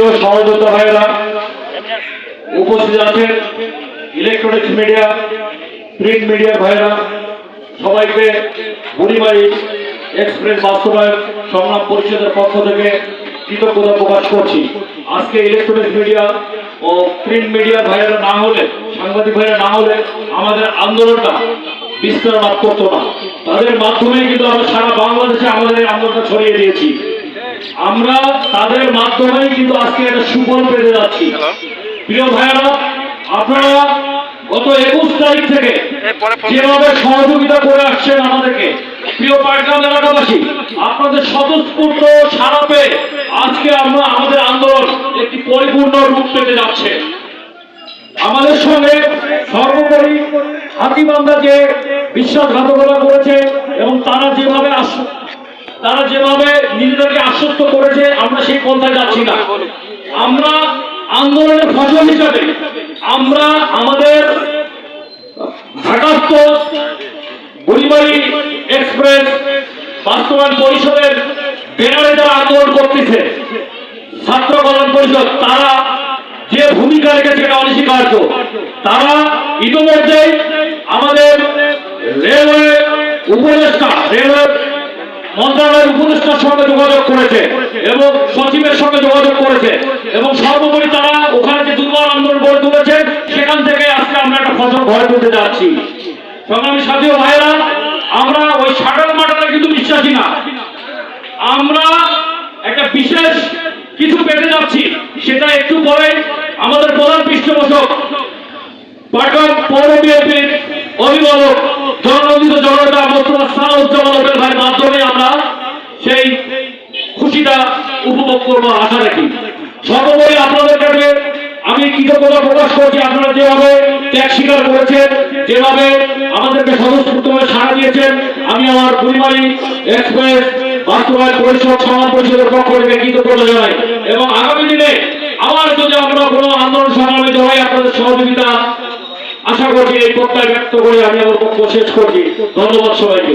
প্রিয় সহযোদ্ধা ভাইয়েরা উপস্থিত আছেন ইলেকট্রনিক্স মিডিয়া প্রিন্ট মিডিয়া ভাইয়েরা। সবাইকে বুড়িমারি এক্সপ্রেস বাস্তবায়ন, সংগ্রাম পরিষদের পক্ষ থেকে কৃতজ্ঞতা প্রকাশ করছি। আজকে ইলেকট্রনিক্স মিডিয়া ও প্রিন্ট মিডিয়া ভাইয়েরা না হলে, সাংবাদিক ভাইয়েরা না হলে আমাদের আন্দোলনটা বিস্তার লাভ করতো না। তাদের মাধ্যমেই কিন্তু আমরা সারা বাংলাদেশে আমাদের আন্দোলনটা ছড়িয়ে দিয়েছি। আমরা তাদের মাধ্যমেই কিন্তু আজকে একটা সুফল পেতে যাচ্ছি। প্রিয় ভাইয়েরা আপনারা গত একুশ তারিখ থেকে যেভাবে সহযোগিতা করে আসছেন আমাদেরকে প্রিয় পাটগ্রাম এলাকাবাসী আপনাদের স্বতঃস্ফূর্ত সারা পেয়ে আজকে আমরা আমাদের আন্দোলন একটি পরিপূর্ণ রূপ পেতে যাচ্ছে। আমাদের সঙ্গে সর্বোপরি হাতিবান্ধা যে বিশ্বাসঘাতকতা করেছে এবং তারা যেভাবে আস- তারা যেভাবে নিজেদেরকে আশ্বস্ত করেছে, আমরা সেই পন্থায় যাচ্ছি না। আমরা আন্দোলনের ফসল হিসাবে, আমরা আমাদের ঢাকাস্থ বুড়িবাড়ি এক্সপ্রেস বাস্তবায়ন পরিষদের ব্যানারে যারা আন্দোলন করতেছে, ছাত্র কল্যাণ পরিষদ, তারা যে ভূমিকা রেখেছে এটা অনস্বীকার্য। তারা ইতিমধ্যেই আমাদের রেলওয়ে উপদেষ্টা, রেলওয়ে মন্ত্রণালয়ের উপদেষ্টার সঙ্গে যোগাযোগ করেছে এবং সচিবের সঙ্গে যোগাযোগ করেছে এবং সর্বোপরি তারা ওখানে যে দুর্বল আন্দোলন গড়ে তুলেছে, সেখান থেকে আজকে আমরা একটা ফসল ঘরে তুলতে যাচ্ছি। সংগ্রামী সাথী ভাইয়েরা, আমরা ওই সাটাল মাটালে কিন্তু বিশ্বাসী না। আমরা একটা বিশেষ কিছু পেতে যাচ্ছি, সেটা একটু পরে আমাদের প্রধান পৃষ্ঠপোষক পাটগ্রাম পৌর বিএনপির অভিভাবক জননন্দিত জনতা মোস্তফা সালাউজ্জামান ওপের ভাইয়ের মাধ্যমে আমরা সেই খুশিটা উপভোগ করব আশা রাখি। সর্বোপরি আপনাদের আমি কৃতজ্ঞতা প্রকাশ করছি আপনারা যেভাবে ত্যাগ স্বীকার করেছেন, যেভাবে আমাদেরকে স্বতঃস্ফূর্তভাবে সাড়া দিয়েছেন, আমি আমার পরিবারী এক্সপ্রেস বাস্তবায়ন পরিষদ সমাজ পরিষদের পক্ষ থেকে কৃতজ্ঞতা জানাই। এবং আগামী দিনে আবার যদি আমরা কোনো আন্দোলন সংগ্রামে জড়াই আপনাদের সহযোগিতা আশা করছি এই প্রত্যয় ব্যক্ত করে আমি আমার বক্তব্য শেষ করছি। ধন্যবাদ সবাইকে।